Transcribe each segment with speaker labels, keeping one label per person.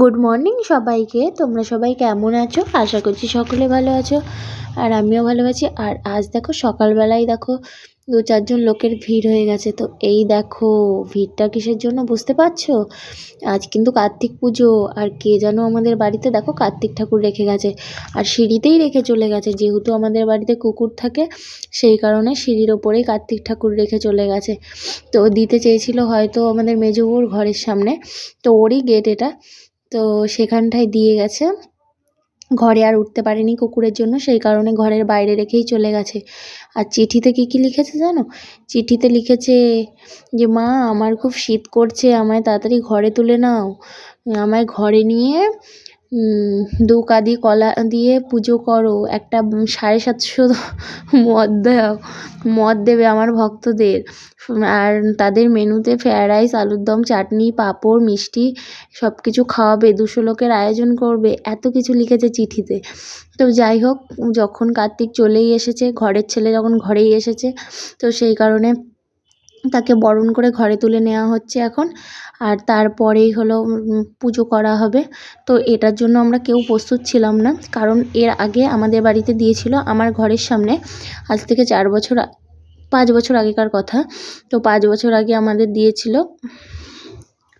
Speaker 1: Good morning সবাইকে, তোমরা সবাই কেমন আছো? আশা করছি সকলে ভালো আছো। আর আমিও ভালো আছি। আর আজ দেখো সকালবেলায় দেখো দু চারজন লোকের ভিড় হয়ে গেছে। তো এই দেখো, ভিড়টা কিসের জন্য বুঝতে পারছ? আজ কিন্তু কার্তিক পুজো, আর কে যেন আমাদের বাড়িতে, দেখো কার্তিক ঠাকুর রেখে গেছে। আর সিঁড়িতেই রেখে চলে গেছে, যেহেতু আমাদের বাড়িতে কুকুর থাকে, সেই কারণে সিঁড়ির ওপরেই কার্তিক ঠাকুর রেখে চলে গেছে। তো দিতে চেয়েছিল হয়তো আমাদের মেজো বউর ঘরের সামনে, তো ওরই গেট এটা। তো সেখানটায় দিয়ে গেছে। ঘরে আর উঠতে পারেনি কুকুরের জন্য, সেই কারণে ঘরের বাইরে রেখেই চলে গেছে। আর চিঠিতে কী কী লিখেছে জানো? চিঠিতে লিখেছে যে, মা, আমার খুব শীত করছে, আমায় তাড়াতাড়ি ঘরে তুলে নাও। আমায় ঘরে নিয়ে দু কাঁদি কলা দিয়ে পুজো করো। একটা সাড়ে সাতশো মদ দাও। মদ দেবে আমার ভক্তদের। আর তাদের মেনুতে ফ্রায়েড রাইস, আলুর দম, চাটনি, পাঁপড়, মিষ্টি সব কিছু খাওয়াবে। দুশো লোকের আয়োজন করবে। এত কিছু লিখেছে চিঠিতে। তো যাই হোক, যখন কার্তিক চলেই এসেছে, ঘরের ছেলে যখন ঘরেই এসেছে, তো সেই কারণে তাকে বরণ করে ঘরে তুলে নেওয়া হচ্ছে এখন। আর তারপরেই হলো পুজো করা হবে। তো এটার জন্য আমরা কেউ প্রস্তুত ছিলাম না। কারণ এর আগে আমাদের বাড়িতে দিয়েছিল আমার ঘরের সামনে। আজ থেকে চার বছর পাঁচ বছর আগেকার কথা। তো পাঁচ বছর আগে আমাদের দিয়েছিল।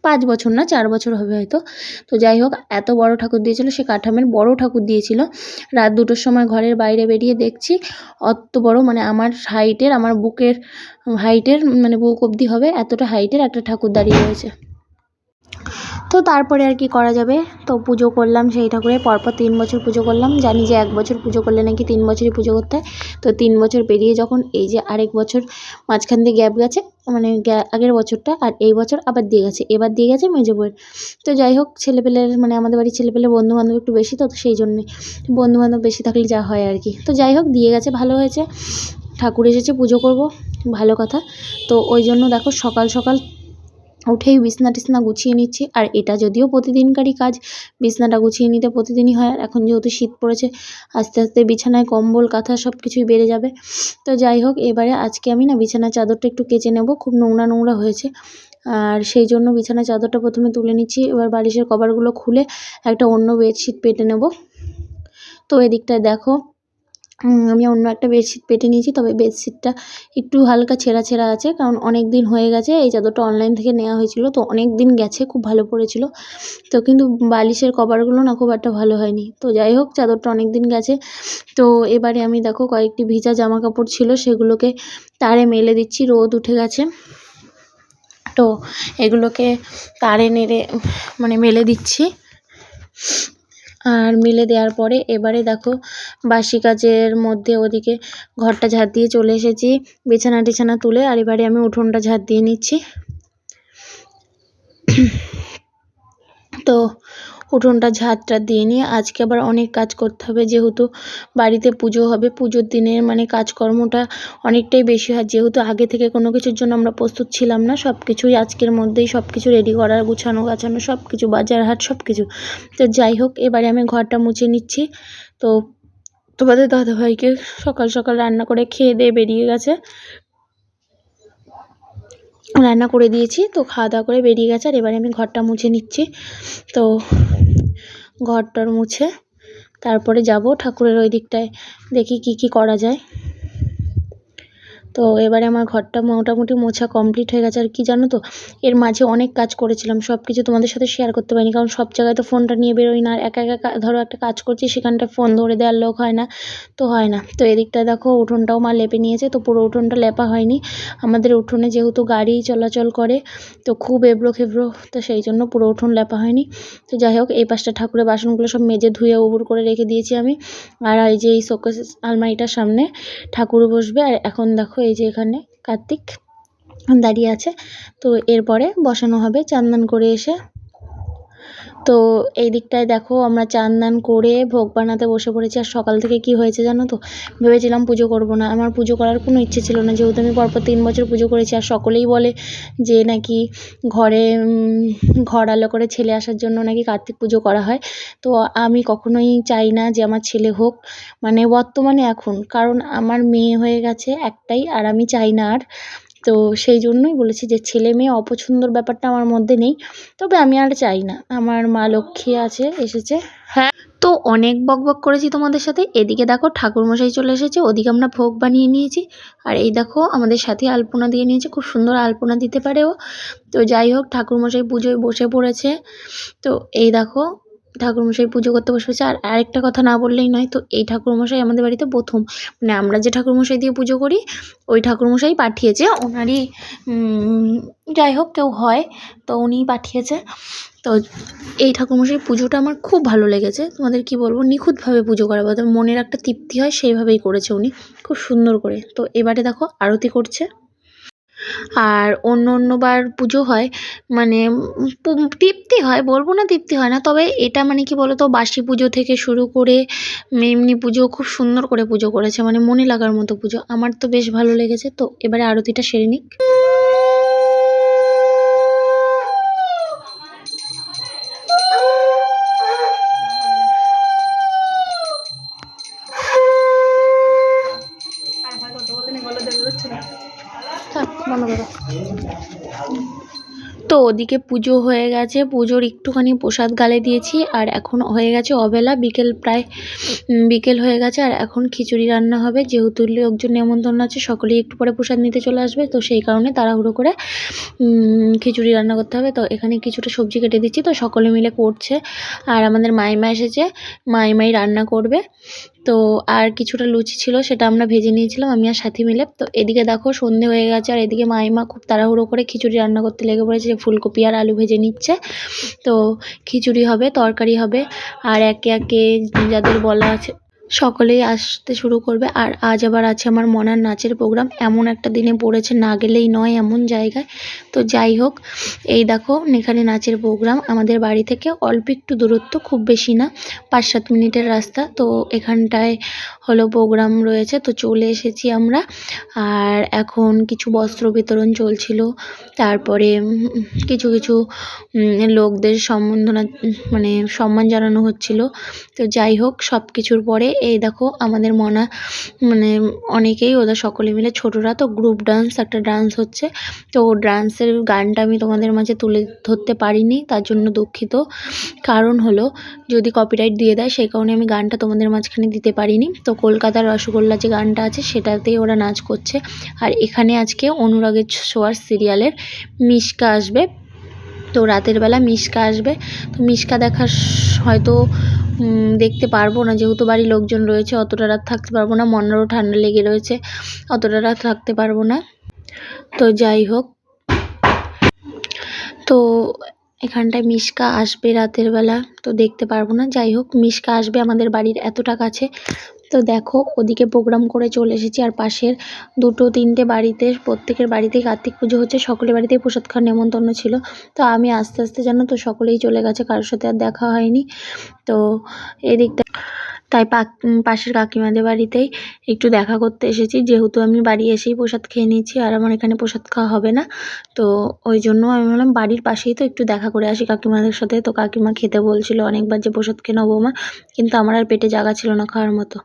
Speaker 1: পাঁচ বছর না, চার বছর হবে হয়তো। তো যাই হোক, এত বড় ঠাকুর দিয়েছিল, সে কাঠামের বড় ঠাকুর দিয়েছিল। রাত দুটোর সময় ঘরের বাইরে বেরিয়ে দেখছি, অত বড় মানে আমার হাইটের আমার বুকের হাইটের মানে বুক অবধি হবে, এতটা হাইটের একটা ঠাকুর দাঁড়িয়ে রয়েছে। তো তারপরে আর কি করা যাবে? তো পুজো করলাম সেই ঠাকুরের পরপর তিন বছর পুজো করলাম। জানি যে এক বছর পুজো করলে নাকি তিন বছরই পুজো করতে হয়। তো তিন বছর পেরিয়ে যখন এই যে আরেক বছর মাঝখান দিয়ে গ্যাপ গেছে মানে আগের বছরটা আর এই বছর আবার দিয়ে গেছে, এবার দিয়ে গেছে মেজো তো যাই হোক, ছেলেপেলের মানে আমাদের বাড়ির ছেলেপেলে বন্ধুবান্ধব একটু বেশি তো, সেই জন্যে বন্ধুবান্ধব বেশি থাকলে যা হয় আর কি। তো যাই হোক, দিয়ে গেছে, ভালো হয়েছে। ঠাকুর এসেছে, পুজো করব, ভালো কথা। তো ওই জন্য দেখো সকাল সকাল উঠেই বিছনা টিছনা গুছিয়ে নিচ্ছি। আর এটা যদিও প্রতিদিনকারই কাজ, বিছনাটা গুছিয়ে নিতে প্রতিদিনই হয়। আর এখন যেহেতু শীত পড়েছে, আস্তে আস্তে বিছানায় কম্বল, কাঁথা সব কিছুই বেড়ে যাবে। তো যাই হোক, এবারে আজকে আমি না বিছানার চাদরটা একটু কেচে নেব। খুব নোংরা নোংরা হয়েছে। আর সেই জন্য বিছানার চাদরটা প্রথমে তুলে নিচ্ছি। এবার বালিশের কভারগুলো খুলে একটা অন্য বেডশিট পেতে নেব। তো এদিকটায় দেখো আমি অন্য একটা বেডশিট পেতে নিয়েছি, তবে বেডশিটটা একটু হালকা ছেঁড়া ছেঁড়া আছে, কারণ অনেক দিন হয়ে গেছে, এই চাদরটা অনলাইন থেকে নেওয়া হয়েছিল, তো অনেক দিন গেছে, খুব ভালো পড়েছিল। তো কিন্তু বালিশের কভারগুলো না খুব একটা ভালো হয়নি। তো যাই হোক, চাদরটা অনেক দিন গেছে। তো এবারে আমি দেখো কয়েকটি ভিজা জামা কাপড় ছিল, সেগুলোকে তারে মেলে দিচ্ছি, রোদ উঠে গেছে। তো এগুলোকে তারে নেড়ে মানে মেলে দিচ্ছি। আর মেলে দেওয়ার পরে এবারে দেখো বাসি কাজের মধ্যে ওদিকে ঘরটা ঝাঁট দিয়ে চলে এসেছি। বিছানা টিছানা তুলে আর এবারে আমি উঠোনটা ঝাঁট দিয়ে নিচ্ছি। তো উঠোনটা ঝাঁটটা দিয়ে নিয়ে আজকে আবার অনেক কাজ করতে হবে, যেহেতু বাড়িতে পুজো হবে, পুজোর দিনের মানে কাজকর্মটা অনেকটাই বেশি হয়, যেহেতু আগে থেকে কোনো কিছুর জন্য আমরা প্রস্তুত ছিলাম না সব কিছুই আজকের মধ্যেই সব কিছু রেডি করা, গুছানো, গাছানো সব কিছু বাজার হাট সব কিছু তো যাই হোক, এবারে আমি ঘরটা মুছে নিচ্ছি। তো তোমাদের দাদাভাইকে সকাল সকাল রান্না করে খেয়ে দিয়ে বেরিয়ে গেছে। রান্না করে দিয়েছি। তো খাওয়া দাওয়া করে বেরিয়ে গেছে, আর এবারে আমি ঘরটা মুছে নিচ্ছি। তো ঘরটর মুছে তারপরে যাব ঠাকুরের ওই দিকটায়, দেখি কি কি করা যায়। তো এবারে আমার ঘরটা মোটামুটি মোছা কমপ্লিট হয়ে গেছে। আর কি জানো তো? এর মাঝে অনেক কাজ করেছিলাম সব কিছু তোমাদের সাথে শেয়ার করতে পারিনি। কারণ সব জায়গায় তো ফোনটা নিয়ে বেরোই না। আর একা একা ধরো একটা কাজ করছি, সেখানটা ফোন ধরে দেওয়ার লোক হয় না, তো হয় না। তো এদিকটা দেখো, উঠোনটাও মা লেপে নিয়েছে, তো পুরো উঠোনটা লেপা হয়নি। আমাদের উঠোনে যেহেতু গাড়ি চলাচল করে, তো খুব এবড়ো খেবড়ো, তো সেই জন্য পুরো উঠোন লেপা হয়নি। তো যাই হোক, এই পাশটা ঠাকুরের বাসনগুলো সব মেজে ধুয়ে উবুর করে রেখে দিয়েছি আমি। আর এই যে এই শোকেস আলমারিটার সামনে ঠাকুর বসবে। আর এখন দেখো এই যে এখানে কার্তিক দাঁড়িয়ে আছে। তো এরপরে বসানো হবে চান করে এসে তো এই দিকটায় দেখো আমরা চান দান করে ভোগ বানাতে বসে পড়েছি। আর সকাল থেকে কি হয়েছে জানো তো? ভেবেছিলাম পুজো করব না। আমার পুজো করার কোনো ইচ্ছে ছিল না। যেহেতু আমি পরপর তিন বছর পুজো করেছি, আর সকলেই বলে যে নাকি ঘরে ঘর আলো করে ছেলে আসার জন্য নাকি কার্তিক পুজো করা হয়। তো আমি কখনোই চাই না যে আমার ছেলে হোক মানে বর্তমানে এখন। কারণ আমার মেয়ে হয়ে গেছে একটাই, আর আমি চাই না আর তো সেই জন্যই বলেছি যে ছেলে মেয়ে অপছন্দর ব্যাপারটা আমার মধ্যে নেই। তবে আমি আর চাই না। আমার মা লক্ষ্মী আছে, এসেছে। হ্যাঁ তো অনেক বক বক করেছি তোমাদের সাথে। এদিকে দেখো ঠাকুরমশাই চলে এসেছে, ওদিকে আমরা ভোগ বানিয়ে নিয়েছি। আর এই দেখো আমাদের সাথে আলপনা দিয়ে নিয়েছে, খুব সুন্দর আলপনা দিতে পারে ও। তো যাই হোক ঠাকুরমশাই পুজোয় বসে পড়েছে। তো এই দেখো ঠাকুরমশাই পুজো করতে বসে পড়েছে আর আরেকটা কথা না বললেই নয়, তো এই ঠাকুরমশাই আমাদের বাড়িতে প্রথম। মানে আমরা যে ঠাকুরমশাই দিয়ে পুজো করি, ওই ঠাকুরমশাই পাঠিয়েছে। ওনারই যাই হোক কেউ হয়, তো উনিই পাঠিয়েছে। তো এই ঠাকুরমশাই পুজোটা আমার খুব ভালো লেগেছে। তোমাদের কি বলব, নিখুঁতভাবে পুজো করা মনের একটা তৃপ্তি হয়, সেইভাবেই করেছে উনি। খুব সুন্দর করে। তো এবারে দেখো, আরতি করছে। আর অন্য অন্যবার পুজো হয় মানে তৃপ্তি হয়, বলব না তৃপ্তি হয় না, তবে এটা মানে কি বলো তো বাসি পুজো থেকে শুরু করে মেমনি পুজো খুব সুন্দর করে পুজো করেছে মানে মনে লাগার মতো পুজো। আমার তো বেশ ভালো লেগেছে, তো এবারে আরতিটা সেরে নিক। তো ওদিকে পুজো হয়ে গেছে, পুজোর একটুখানি প্রসাদ গালে দিয়েছি, আর এখন হয়ে গেছে অবেলা, বিকেল প্রায় বিকেল হয়ে গেছে, আর এখন খিচুড়ি রান্না হবে, যেহেতু লোকজন নেমন্তন্ন আছে, সকলেই একটু পরে প্রসাদ নিতে চলে আসবে, তো সেই কারণে তাড়াহুড়ো করে খিচুড়ি রান্না করতে হবে, তো এখানে কিছুটা সবজি কেটে দিচ্ছি, তো সকলে মিলে করছে, আর আমাদের মাইমা এসেছে, মাইমাই রান্না করবে তো আর কিছুটা লুচি ছিল, সেটা আমরা ভেজে নিয়েছিলাম, আমি আর সাথী মিলে। তো এদিকে দেখো সন্ধে হয়ে গেছে, আর এদিকে মাইমা খুব তাড়াহুড়ো করে খিচুড়ি রান্না করতে লেগে পড়েছে ফুলকপি আর আলু ভেজে নিচ্ছে। তো খিচুড়ি হবে, তরকারি হবে, আর একে একে যাদের বলা আছে সকলেই আসতে শুরু করবে। আর আজ আবার আছে আমার মনার নাচের প্রোগ্রাম। এমন একটা দিনে পড়েছে না গেলেই নয় এমন জায়গায়। তো যাই হোক এই দেখো এখানে নাচের প্রোগ্রাম। আমাদের বাড়ি থেকে অল্প একটু দূরত্ব খুব বেশি না পাঁচ সাত মিনিটের রাস্তা। তো এখানটায় হলো প্রোগ্রাম রয়েছে। তো চলে এসেছি আমরা। আর এখন কিছু বস্ত্র বিতরণ চলছিল। তারপরে কিছু কিছু লোকদের সম্বর্ধনা উম, মানে সম্মান জানানো হচ্ছিল। তো যাই হোক সব কিছুর পরে এই দেখো আমাদের মনা মানে অনেকেই ওদের সকলে মিলে, ছোটরা তো গ্রুপ ডান্স একটা ডান্স হচ্ছে। তো ডান্সের গানটা আমি তোমাদের মাঝে তুলে ধরতে পারিনি, তার জন্য দুঃখিত। কারণ হলো, যদি কপিরাইট দিয়ে দেয়, সেই কারণে আমি গানটা তোমাদের মাঝখানে দিতে পারিনি। তো কলকাতার রসগোল্লা যে গানটা আছে, সেটাতেই ওরা নাচ করছে। আর এখানে আজকে অনুরাগের ছোঁয়ার সিরিয়ালের মিশকা আসবে। তো রাতের বেলা মিশকা আসবে। তো মিশকা দেখার হয়তো দেখতে পারব না। যেহেতু বাড়ির লোকজন রয়েছে, অতটা রাত থাকতে পারব না। মনেরও ঠান্ডা লেগে রয়েছে, অতটা রাত থাকতে পারব না। তো যাই হোক। তো এখানটায় মিশকা আসবে রাতের বেলা, তো দেখতে পারব না। যাই হোক, মিশকা আসবে আমাদের বাড়ির এতটা কাছে। তো দেখো, ওদিকে প্রোগ্রাম করে চলে এসেছি আর পাশের দুটো তিনটে বাড়িতে, প্রত্যেকের বাড়িতেই কার্তিক পুজো হচ্ছে, সকলের বাড়িতেই প্রসাদ খাওয়ার নেমন্তন্ন ছিল। তো আমি আস্তে আস্তে জানো তো, সকলেই চলে গেছে, কারোর সাথে আর দেখা হয়নি। তো এদিকটা তাই পাশের কাকিমাদের বাড়িতেই একটু দেখা করতে এসেছি। যেহেতু আমি বাড়ি এসেই প্রসাদ খেয়ে নিয়েছি, আর আমার এখানে প্রসাদ খাওয়া হবে না, তো ওই জন্য আমি বললাম বাড়ির পাশেই তো একটু দেখা করে আসি কাকিমাদের সাথে। তো কাকিমা খেতে বলছিল অনেকবার যে প্রসাদ খেয়ে নেব মা, কিন্তু আমার আর পেটে জায়গা ছিল না খাওয়ার মতো।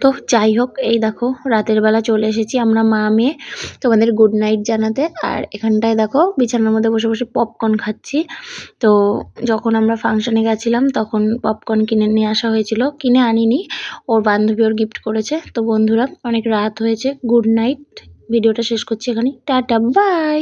Speaker 1: তো যাই হোক, এই দেখো, রাতের বেলা চলে এসেছি আমরা মা, মেয়ে, তোমাদের গুড নাইট জানাতে। আর এখানটায় দেখো, বিছানার মধ্যে বসে বসে পপকর্ন খাচ্ছি। তো যখন আমরা ফাংশানে গেছিলাম, তখন পপকর্ন কিনে নিয়ে আসা হয়েছিল। কিনে আনিনি, ওর বান্ধবী ওর গিফট করেছে। তো বন্ধুরা, অনেক রাত হয়েছে গুড নাইট ভিডিওটা শেষ করছি এখানে টাটা বাই